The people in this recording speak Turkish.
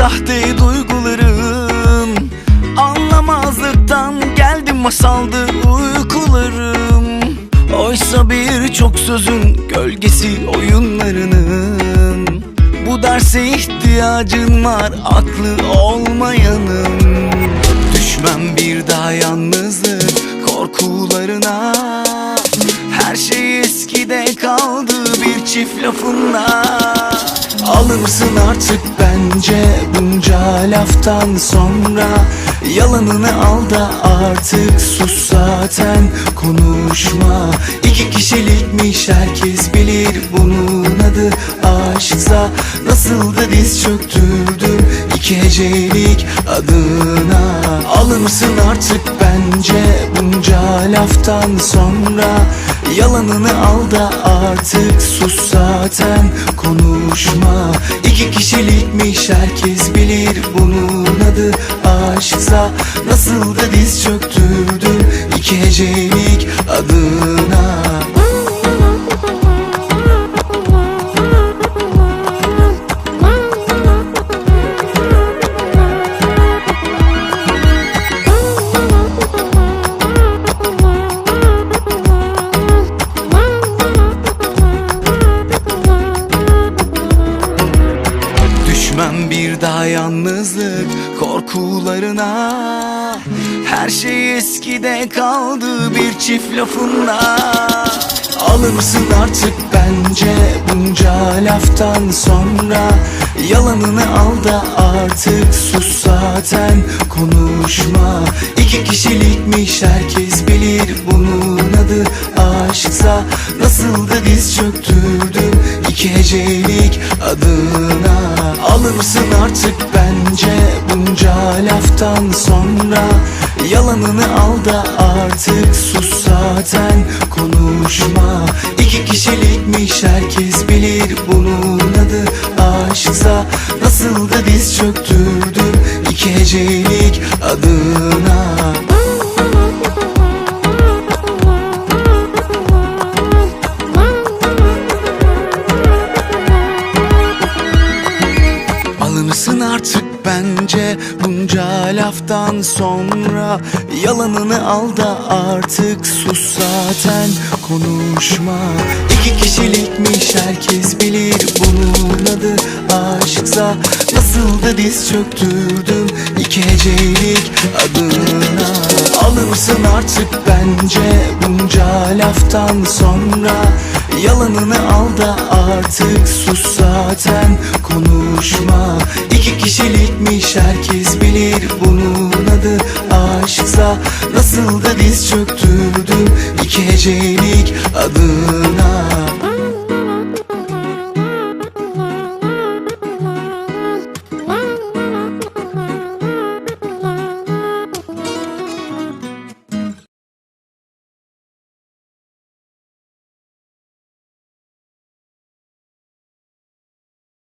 sahte duygularım. Anlamazlıktan geldim masaldı uykularım. Oysa birçok sözün gölgesi oyunlarının. Bu derse ihtiyacın var aklı olmayanın. Düşmem bir daha yalnızlık korkularına. Her şey eskide kaldı bir çift lafınla Alırsın artık bence bunca laftan sonra? Yalanını al da artık sus zaten konuşma. İki kişilikmiş herkes bilir bunun adı aşksa. Nasıl da diz çöktürdüm iki hecelik adına. Alırsın artık bence bunca laftan sonra Yalanını al da artık sus zaten konuşma. İki kişilikmiş herkes bilir bunun adı aşksa. Nasıl da diz çöktürdüm iki hecelik adına yalnızlık korkularına. Her şey eskide kaldı bir çift lafınla. Alırsın artık bence bunca laftan sonra? Yalanını al da artık sus zaten konuşma. İki kişilikmiş herkes bilir bunun adı. Aşksa Nasıl da diz çöktürdüm iki hecelik adına Alırsın artık bence bunca laftan sonra? Yalanını al da artık sus zaten konuşma. İki kişilikmiş herkes bilir bunun adı aşksa. Nasıl da diz çöktürdüm iki hecelik adına bence bunca laftan sonra Yalanını al da artık sus zaten konuşma. İki kişilikmiş herkes bilir bunun adı. Aşksa Nasıl da diz çöktürdüm iki hecelik adına. Alırsın artık bence bunca laftan sonra Yalanını al da artık sus zaten konuşma. İki kişilikmiş herkes bilir bunun adı. Aşksa Nasıl da diz çöktürdüm iki hecelik adına